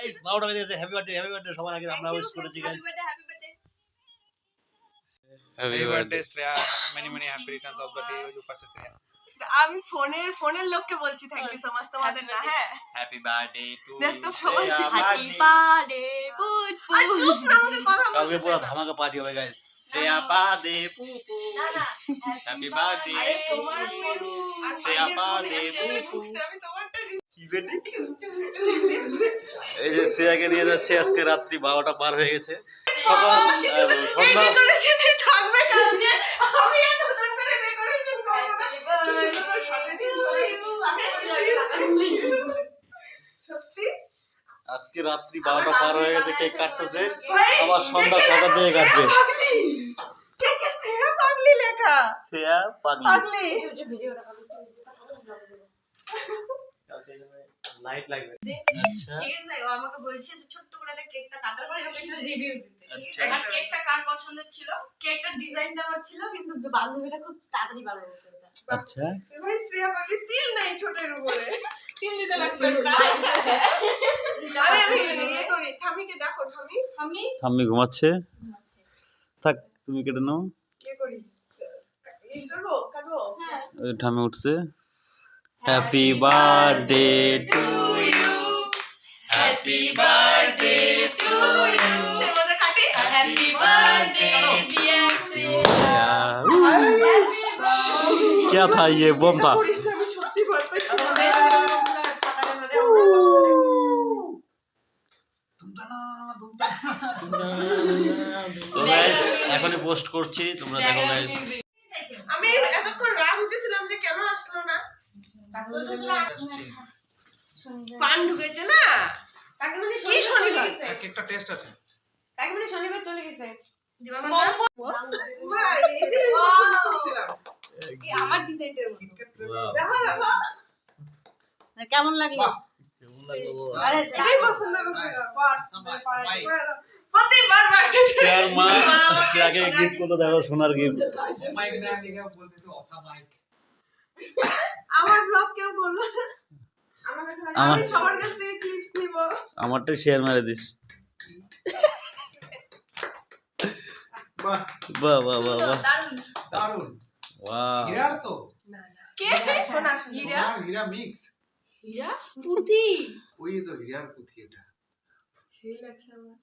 Guys বারোটা বেজে গেছে হ্যাপি বার্থডে হ্যাপি বার্থডে সবার আগে আমরা উইশ করেছি guys birthday, happy birthday. Happy birthday, Shreya. Many, many happy returns of the day. You first, Shreya. আমি ফোনের ফোনের লোককে বলছি থ্যাংক ইউ সো মাচ তোমাদের না হ্যাঁ? হ্যাপি বার্থডে টু দেখ তো সবাই হ্যাপি বার্থডে চুপ না আমাদের কথা কালকে পুরো ধামাকা পার্টি হবে গাইস শ্রেয়া বাদে পু পু না না হ্যাপি বার্থডে তোমার শ্রেয়া মাইনের পা ফোন দে একসাথে পু পু। আমি বেটি এই যে শ্রেয়াকে নিয়ে যাচ্ছে আজকে রাত্রি বারোটা পার হয়ে গেছে। সকাল সন্ধ্যা আজকে রাত্রি বারোটা পার হয়ে গেছে কেক কাটতেছে। আবার সন্ধ্যা ছটার দিকে কাটবে। কে কে শ্রেয়া পাগলি লাইট লাগবে। আচ্ছা। ঠিক আছে ও আমাকে বলছে যে ছোট্ট করে একটা কেকটা কাটার পরে এরকম একটা রিভিউ দিতে। আচ্ছা। আর কেকটা কার পছন্দের ছিল? কেকটার ডিজাইনটা আমার ছিল কিন্তু বান্ধবীটা খুব তাড়াতাড়ি বানিয়েছে ওটা। আচ্ছা। ভাই শ্রেয়া তিল নাই ছোটের উপরে। তিন দিতে লাগতো আমি আমি ইয়ে করি ঠামিকে ডাকো ঠামি ঘুমাচ্ছে। থাক তুমি কেটে নাও। ইয়ে করি। ইয়ে হ্যাঁ। ঠাম্মি উঠছে। happy birthday to you happy birthday to you সে মজা কাটি হ্যাপি বার্থডে ডিয়ার क्या था ये बम था করিস না, আমি সত্যি ভয় পাই তো গাইস এখনই পোস্ট করছি তোমরা দেখো গাইস আমি এতক্ষণ রাগ হইতেছিলাম যে কেন আসলো না না পান ঢুকেছে না? কাকিমণি কি শনিবার কেকটা টেস্ট আছে। কাকিমণি শনিবার চলে গেছে? দিবাবান্ধা? ভাই, এই যে আমি পছন্দ করছিলাম। আমার ডিজাইনটার মতো। দেখো, দেখো। কেমন লাগল? সোনার গিফট আমার ব্লগ কেউ বলল আমার কাছে আমি সবার কাছ থেকে ক্লিপস নিব। আমারটা শেয়ার মারে দিস। বাহ। বাহ বাহ বাহ দারুণ। দারুণ ওয়াও হীরার তো? কে? শোনা শোনা। হীরা? হীরা মিক্স হীরা পুঁতি ওই তো হীরার পুঁথি এটা সেই লাগছে আমার।